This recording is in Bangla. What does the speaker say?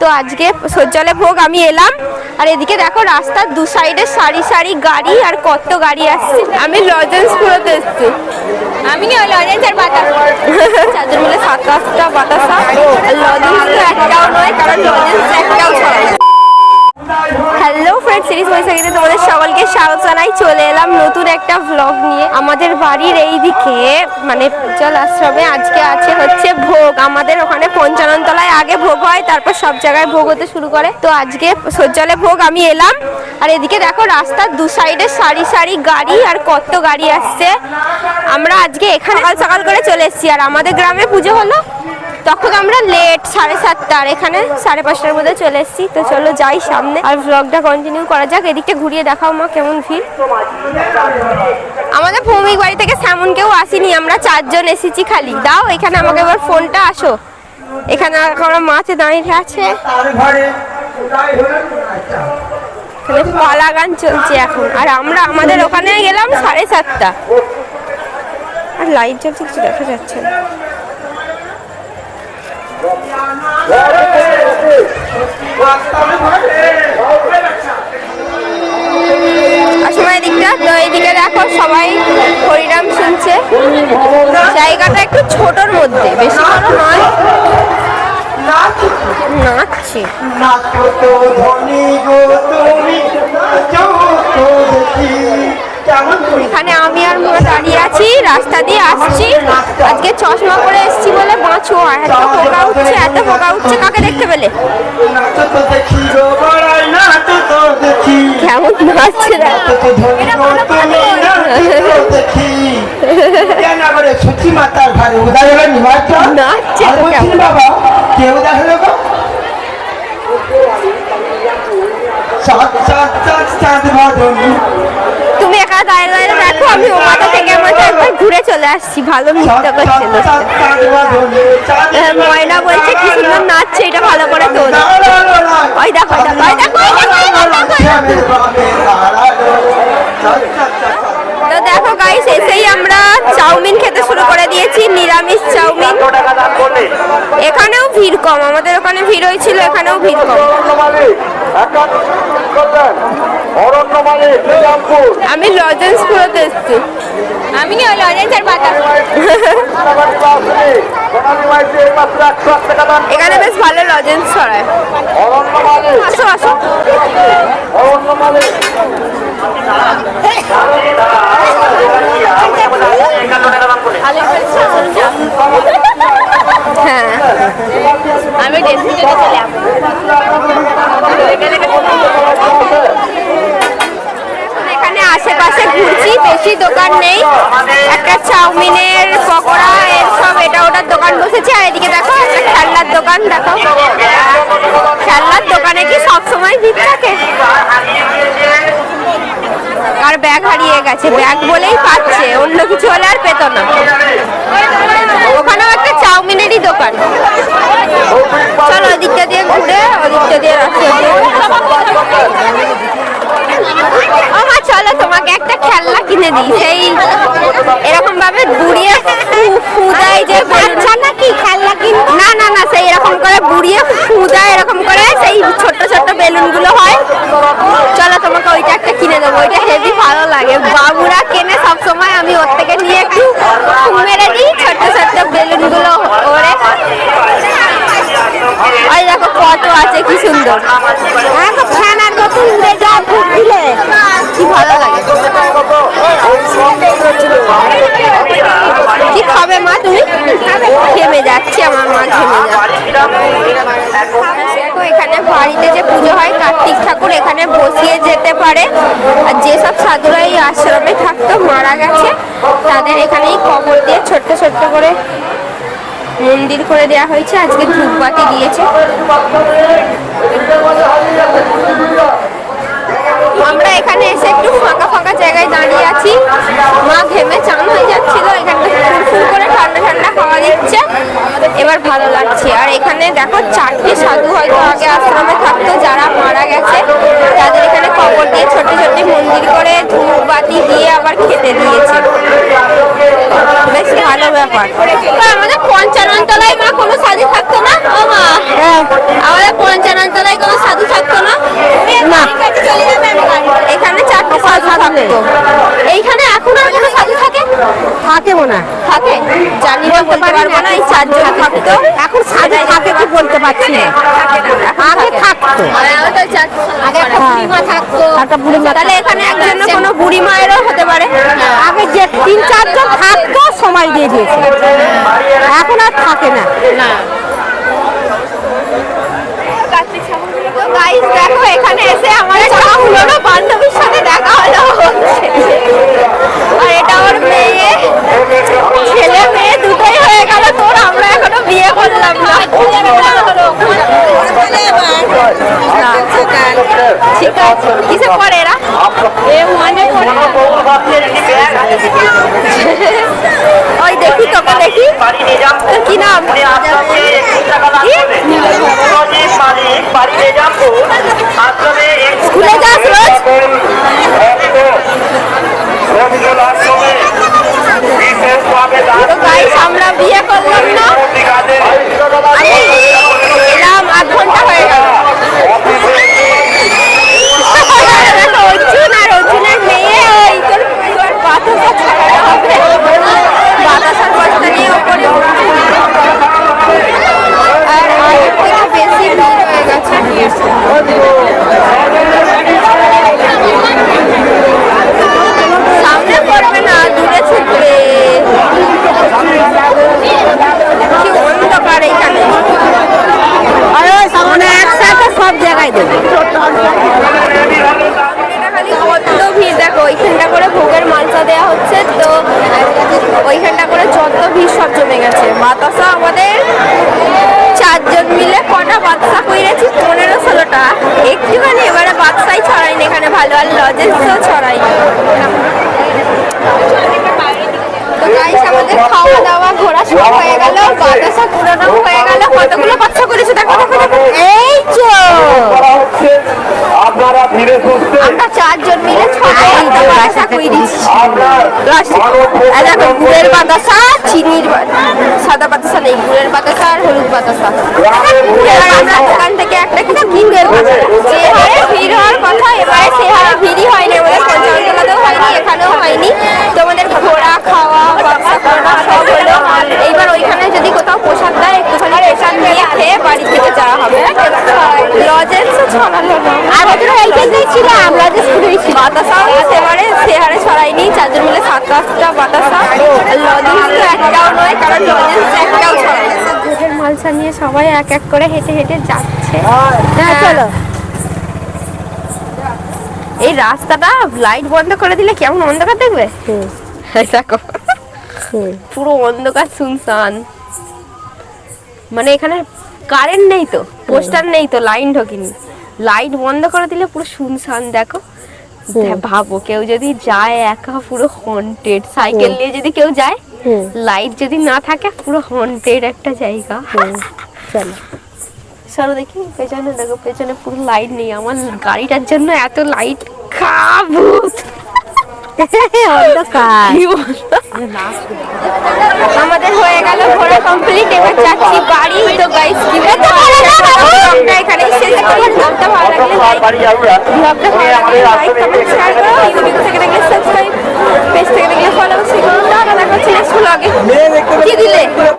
তো আজকে সজ্জলে ভোগ আমি এলাম। আর এদিকে দেখো রাস্তার দু সাইডে সারি সারি গাড়ি আর কত গাড়ি আসছে। আমি লজেন্স পুরোতে এসছি। আমি কি লজেন্স আর বাতাসা? চারজন মিলে সাতাশটা বাতাসা লজেন্স তো একটাও নয় কারণ লজেন্স একটাও হ্যালো ফ্রেন্ড সিরিজ বৈশাখীতে তোমাদের সকলকে স্বাগত জানাই। চলে এলাম নতুন একটা ভ্লগ নিয়ে আমাদের বাড়ির এই দিকে মানে পূজাল আশ্রমে আজকে আছে হচ্ছে ভোগ। আমাদের ওখানে পঞ্চানন তলায় আগে ভোগ হয়, তারপর সব জায়গায় ভোগ হতে শুরু করে। তো আজকে সজ্জলে ভোগ, আমি এলাম। আর এদিকে দেখো রাস্তার দু সাইডে সারি সারি গাড়ি আর কত গাড়ি আসছে। আমরা আজকে এখানে সকাল সকাল করে চলে এসেছি। আর আমাদের গ্রামে পুজো হলো? তখন আমরা লেট সাড়ে সাতটা আর এখানে সাড়ে পাঁচটার মধ্যে চলে এসেছি। তো চলো যাই সামনে। আর ব্লগটা কন্টিনিউ করা যাক, এদিকটা ঘুরিয়ে দেখাও মা কেমন ভিড় আমাদের ভৌমিক বাড়ি থেকে সেমন কেউ আসেনি, আমরা চারজন এসেছি খালি। দাও, এখানে আমাকে এবার ফোনটা আসো। এখানে আমরা মাছে দাঁড়িয়ে আছে। এখানে চলছে এখন। আর আমরা, আমাদের ওখানে গেলাম সাড়ে সাতটা। আর লাইট জ্বলছে, কিছু দেখা যাচ্ছে না আর সময় দিকটা তো এইদিকে দেখো সবাই হরিনাম শুনছে। জায়গাটা একটু ছোটর মধ্যে, বেশি বড় নয়। নাচছে। নাচো তো ধনী গো তুমি দেখি এখানে আমি আর মোরা দাঁড়িয়ে আছি রাস্তা দিয়ে আসছি আজকে চশমা পরে এসেছি বলে বাঁচো এত পোকা উঠছে এত পোকা উঠছে কাকে দেখতে পেলে দেখি দেখি কেমন নাচছে দেখ দেখি নাচছে আর তো বলছি কেমন। বাবা কে উদয় হলো গো সাত সাত সাত ভাদনী একা দাঁড়িয়ে দাঁড়িয়ে দেখো আমি ও মাথা থেকে আমাকে একবার ঘুরে চলে আসছি ভালো নৃত্য করছে হ্যাঁ, ময়না বলছে কি সুন্দর নাচছে এটা ভালো করে তোল ওই দেখো, ওই দেখো। তো দেখো গাইস এসেই আমরা চাউমিন খেতে শুরু করে দিয়েছি নিরামিষ চাউমিন এখানেও ভিড় কম আমাদের ওখানে ভিড় হয়েছিল এখানেও ভিড় কম আমি লজেন্স পুরোতে এসেছি। আমি লজেন্স আর বাতাসা এখানে বেশ ভালো লজেন্স ছড়ায়। আসো আসো। হ্যাঁ। আমি ডেস্টিনেশনে চলে আসব। বেশি দোকান নেই। একটা চাউমিনের পকোড়া এর সব এটা ওটার দোকান বসেছে। আর এদিকে দেখো, একটা খেলনার দোকান, দেখো। খেলনার দোকানে কি সবসময় ভিড় থাকে? আর ব্যাগ হারিয়ে গেছে। ব্যাগ বলেই পাচ্ছে, অন্য কিছু হলে আর পেতো না। ওখানেও একটা চাউমিনেরই দোকান। চলো, ওদিকটা দিয়ে ঘুরে, ওদিকটা দিয়ে দিয়ে ও মা চলো তোমাকে একটা কিনে দিই সেই এরকম ভাবে বুড়িয়ে ফু- ফু যে বাচ্চা নাকি খেলনা কিন না না না সেই এরকম করে বুড়িয়ে ফু দেয় এরকম করে সেই ছোট্ট ছোট্ট বেলুনগুলো হয়। চলো তোমাকে ওইটা একটা কিনে দেবো। ওইটা হেভি ভালো লাগে। বাবুরা কেনে সব সময় আমি ওর থেকে নিয়ে একটু মেরে দিই। ছোট্ট ছোট্ট বেলুনগুলো ওরে ওই দেখো কত আছে কি সুন্দর। হ্যাঁ তো ফ্যানার মতো উড়ে যায় ফুট দিলে কি ভালো লাগে। কি খাবে মা তুমি? ঘেমে যাচ্ছে, আমার মা ঘেমে যাচ্ছে। এখানে বাড়িতে যে পুজো হয়, কার্তিক ঠাকুর এখানে বসিয়ে যেতে পারে। আর যেসব সাধুরা এই আশ্রমে থাকতো, মারা গেছে। তাদের এখানেই কবর দিয়ে ছোট্ট ছোট্ট করে মন্দির করে দেওয়া হয়েছে। আজকে ধূপবাতি দিয়েছে। আমরা এখানে এসে একটু ফাঁকা ফাঁকা জায়গায় দাঁড়িয়ে আছি। মা ঘেমে চান হয়ে যাচ্ছিল এখানে ফুল করে ঠান্ডা ঠান্ডা হাওয়া দিচ্ছে। এবার ভালো লাগছে। আর এখানে দেখো চারটি সাধু হয়তো আগে আশ্রমে থাকতো, যারা মারা গেছে, তাদের এখানে কবর দিয়ে ছোট ছোট মন্দির করে ধূপবাতি দিয়ে আবার খেতে দিয়েছে। বেশ ভালো ব্যাপার। আমাদের পঞ্চানন তলায় মা কোনো সাধু থাকতো না? ও থাকতো এইখানে এখন আর কোনো সাধু থাকে মনে হয় থাকে। জানি না বলতে পারব না এই চারজন থাকতো এখন সাথে থাকে কি বলতে পারছি না। আগে থাকতো। আগে একটা বুড়িমা থাকতো। একটা বুড়িমা তাহলে এখানে একজন কোনো বুড়ি মায়েরও হতে পারে। আগে যে তিন চারজন থাকতো সময় দিয়ে দিয়েছে। এখন আর থাকে না। তো গাইস দেখো এখানে এসে আমার একটা পুরনো বান্ধবীর সাথে দেখা হলো আর এটা ওর মেয়ে ছেলে মেয়ে দুটোই হয়ে গেল তোর আমরা এখনও বিয়ে করলাম না না, ঠিক আছে কিসে পড়ে এরা এ ওয়ানে পড়ে ওই দেখি তোকে দেখি। কি নাম? স্কুলে যাস রোজ তো গাইস আমরা বিয়ে করলাম না আমি এলাম আধ ঘণ্টা হয়ে গেল দেখো অর্জুন আর অর্জুনের মেয়ে ওই তোর তোর বাতাসা ছাড়ানো হবে বাতাসার বস্তা নিয়ে ওপরে উঠছে। আর আগের থেকে বেশি ভিড় হয়ে গেছে সামনে পড়বে না দূরে ছুটবে কি অন্ধকার এখানে আরে ওই সামনে একসাথে সব জায়গায় দেবে এটা খালি কত ভিড় দেখো ওইখানটা করে ভোগের মালসা দেওয়া হচ্ছে তো ওইখানটা করে যত ভিড় সব জমে গেছে বাতাসা আমাদের চারজন মিলে কটা বাতাসা কইরেছি পনেরো ষোলোটা একটুখানি এবারে বাদশাই ছড়াইনি এখানে ভালো আর লজেন্সও ছড়াইনি তো গাইস আমাদের খাওয়া দাওয়া ঘোরা হয়ে গেল বাতাসা পুরোনো হয়ে গেল কতগুলো বাচ্চা করেছে? দেখো দেখো দেখো এই তো আপনারা ধীরে সুস্থে আমরা মিলে ছটা বাতাসা কইরেছি আপনার প্লাস্টিক আর দেখো গুড়ের বাতাসা চিনির সাদা বাতাসা নেই, গুড়ের বাতাসা আর হলুদ বাতাসা এবার আমরা দোকান থেকে একটা কিছু কিনবে। যে হারে ভিড় হওয়ার কথা, এবারে সে হারে ভিড়ই হয়নি, আমাদের পঞ্চায়েতলাতেও হয়নি, এখানেও হয়নি। তোমাদের ঘোরা খাওয়া বাক্সা করা সব হলো। এইবার ওইখানে যদি কোথাও প্রসাদ দেয়, একটুখানি প্রসাদ নিয়ে খেয়ে বাড়ি থেকে যাওয়া হবে। লজেন্সও ছড়ালো। না আর ওদের স্কুলেই ছিল বাতাসাও সেবারে সেহারে ছড়াইনি চারজন মিলে সাত আটটা বাতাসা। লজেন্স তো একটাও নয় কারণ লজেন্স একটাও ছড়াইনি। মালসা নিয়ে সবাই এক এক করে হেঁটে হেঁটে যাচ্ছে। হ্যাঁ। চলো এই রাস্তাটা লাইট বন্ধ করে দিলে কেমন অন্ধকার দেখবে? দেখো। পুরো অন্ধকার শুনশান। মানে এখানে কারেন্ট নেই তো পোস্টার নেই তো লাইন ঢোকেনি। লাইট বন্ধ করে দিলে পুরো শুনশান দেখো। ভাবো কেউ যদি যায় একা পুরো হন্টেড সাইকেল নিয়ে যদি কেউ যায় লাইট যদি না থাকে পুরো হন্টেড একটা জায়গা। চলো। চলো দেখি পেছনে দেখো পেছনে পুরো লাইট নেই। আমার গাড়িটার জন্য এত লাইট খাবুত অন্ধকার কি বলতো? আমাদের হয়ে গেল ঘোরা কমপ্লিট এবার যাচ্ছি বাড়ি। তো গাইস কি বলতে আমরা এখানে শেষ করি ব্লগটা ভালো লাগলে লাইক বাড়ি যাব ব্লগটা ভালো লাগলে লাইক কমেন্ট শেয়ার করো। ইউটিউব থেকে দেখলে সাবস্ক্রাইব পেজ থেকে দেখলে ফলো সেগুলো দেখা হচ্ছে নেক্সট ব্লগে কি দিলে?